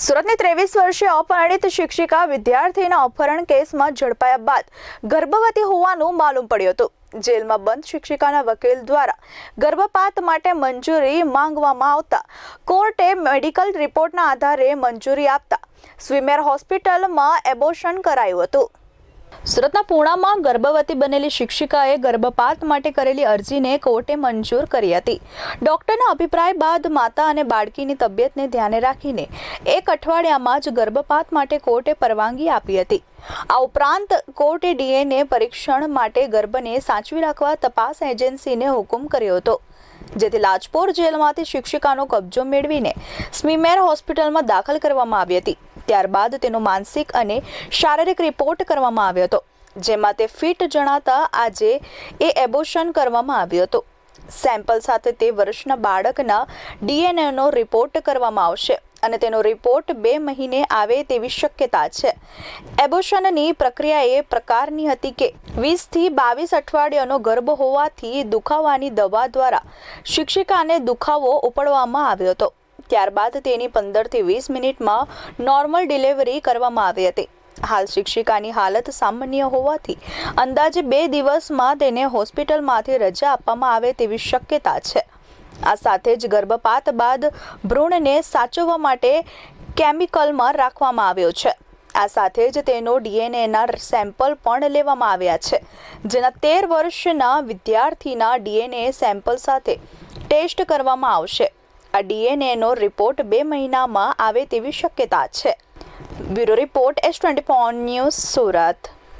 સુરતની ત્રેવીસ વર્ષીય અપહરણિત શિક્ષિકા વિદ્યાર્થીના અપહરણ કેસમાં ઝડપાયા બાદ ગર્ભવતી હોવાનું માલુમ પડ્યું હતું. જેલમાં બંધ શિક્ષિકાના વકીલ દ્વારા ગર્ભપાત માટે મંજૂરી માંગવામાં આવતા કોર્ટે મેડિકલ રિપોર્ટના આધારે મંજૂરી આપતા સ્વિમેર હોસ્પિટલમાં એબોશન કરાયું હતું. સુરતના પૂણામાં ગર્ભવતી બનેલી શિક્ષિકાએ ગર્ભપાત માટે કરેલી અરજીને કોર્ટે મંજૂર કરી હતી. ડોક્ટરના અભિપ્રાય બાદ માતા અને બાળકીની તબિયતને ધ્યાને રાખીને એક અઠવાડિયામાં જ ગર્ભપાત માટે કોર્ટે પરવાનગી આપી હતી. આ ઉપરાંત કોર્ટે ડીએનએ પરીક્ષણ માટે ગર્ભને સાચવી રાખવા તપાસ એજન્સીને હુકમ કર્યો હતો. જેથી લાજપોર જેલમાંથી શિક્ષિકાનો કબજો મેળવીને સ્મીમેર હોસ્પિટલમાં દાખલ કરવામાં આવી હતી. ત્યારબાદ તેનો માનસિક અને શારીરિક રિપોર્ટ કરવામાં આવ્યો હતો, જેમાં તે ફિટ જણાતા આજે એ એબોશન કરવામાં આવ્યો હતો. સેમ્પલ સાથે તે વર્ષના બાળકના ડીએનએનો રિપોર્ટ કરવામાં આવશે અને તેનો રિપોર્ટ બે મહિને આવે તેવી શક્યતા છે. એબોશનની પ્રક્રિયા એ પ્રકારની હતી કે વીસથી બાવીસ અઠવાડિયાનો ગર્ભ હોવાથી દુખાવાની દવા દ્વારા શિક્ષિકાને દુખાવો ઉપડવામાં આવ્યો હતો. ત્યારબાદ તેની પંદરથી વીસ મિનિટમાં નોર્મલ ડિલિવરી કરવામાં આવી હતી. હાલ શિક્ષિકાની હાલત સામાન્ય હોવાથી અંદાજે બે દિવસમાં તેને હોસ્પિટલમાંથી રજા આપવામાં આવે તેવી શક્યતા છે. આ સાથે જ ગર્ભપાત બાદ ભ્રૂણને સાચવવા માટે કેમિકલમાં રાખવામાં આવ્યો છે. આ સાથે જ તેનો ડીએનએના સેમ્પલ પણ લેવામાં આવ્યા છે. જેના તેર વર્ષના વિદ્યાર્થીના ડીએનએ સેમ્પલ સાથે ટેસ્ટ કરવામાં આવશે. આ ડીએનએનો રિપોર્ટ બે મહિનામાં આવે તેવી શક્યતા છે. Bureau report S twenty news Surat.